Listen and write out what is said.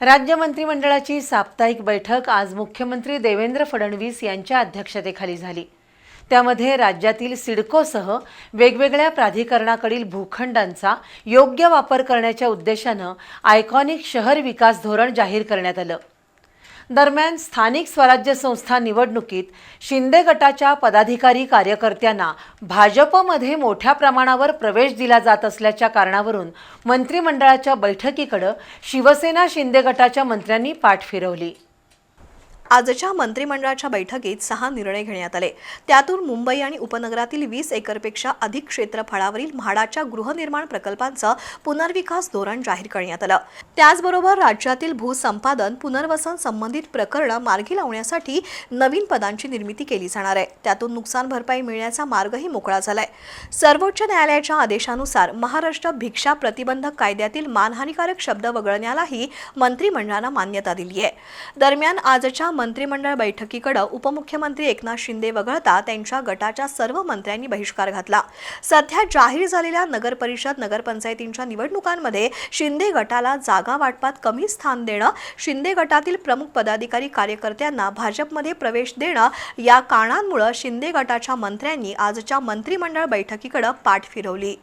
राज्य मंत्रिमंडळाची साप्ताहिक बैठक आज मुख्यमंत्री देवेंद्र फडणवीस यांच्या अध्यक्षतेखाली झाली. त्यामध्ये राज्यातील सिडकोसह वेगवेगळ्या प्राधिकरणाकडील भूखंडांचा योग्य वापर करण्याच्या उद्देशानं आयकॉनिक शहर विकास धोरण जाहीर करण्यात आलं. दरम्यान स्थानिक स्वराज्य संस्था निवडणुकीत शिंदे गटाच्या पदाधिकारी कार्यकर्त्यांना भाजपमध्ये मोठ्या प्रमाणावर प्रवेश दिला जात असल्याच्या कारणावरून मंत्रिमंडळाच्या बैठकीकडं शिवसेना शिंदे गटाच्या मंत्र्यांनी पाठ फिरवली. आजच्या मंत्रिमंडळाच्या बैठकीत सहा निर्णय घेण्यात आले. त्यातून मुंबई आणि उपनगरातील वीस एकरपेक्षा अधिक क्षेत्रफळावरील म्हाडाच्या गृहनिर्माण प्रकल्पांचं पुनर्विकास धोरण जाहीर करण्यात आलं. त्याचबरोबर राज्यातील भूसंपादन पुनर्वसन संबंधित प्रकरणं मार्गी लावण्यासाठी नवीन पदांची निर्मिती केली जाणार आहे. त्यातून नुकसान भरपाई मिळण्याचा मार्गही मोकळा झालाय. सर्वोच्च न्यायालयाच्या आदेशानुसार महाराष्ट्र भिक्षा प्रतिबंधक कायद्यातील मानहानिकारक शब्द वगळण्यालाही मंत्रिमंडळानं मान्यता दिली आहे दरम्यान आजच्या मंत्रिमंडळ बैठकीकडे उपमुख्यमंत्री एकनाथ शिंदे वगळता त्यांच्या गटाच्या सर्व मंत्र्यांनी बहिष्कार घातला. सध्या जाहीर झालेल्या नगर परिषद नगरपंचायतींच्या निवडणुकांमध्ये शिंदे गटाला जागा वाटपात कमी स्थान देणं शिंदे गटातील प्रमुख पदाधिकारी कार्यकर्त्यांना भाजपमध्ये प्रवेश देणं या कारणांमुळे शिंदे गटाच्या मंत्र्यांनी आजच्या मंत्रिमंडळ बैठकीकडे पाठ फिरवली.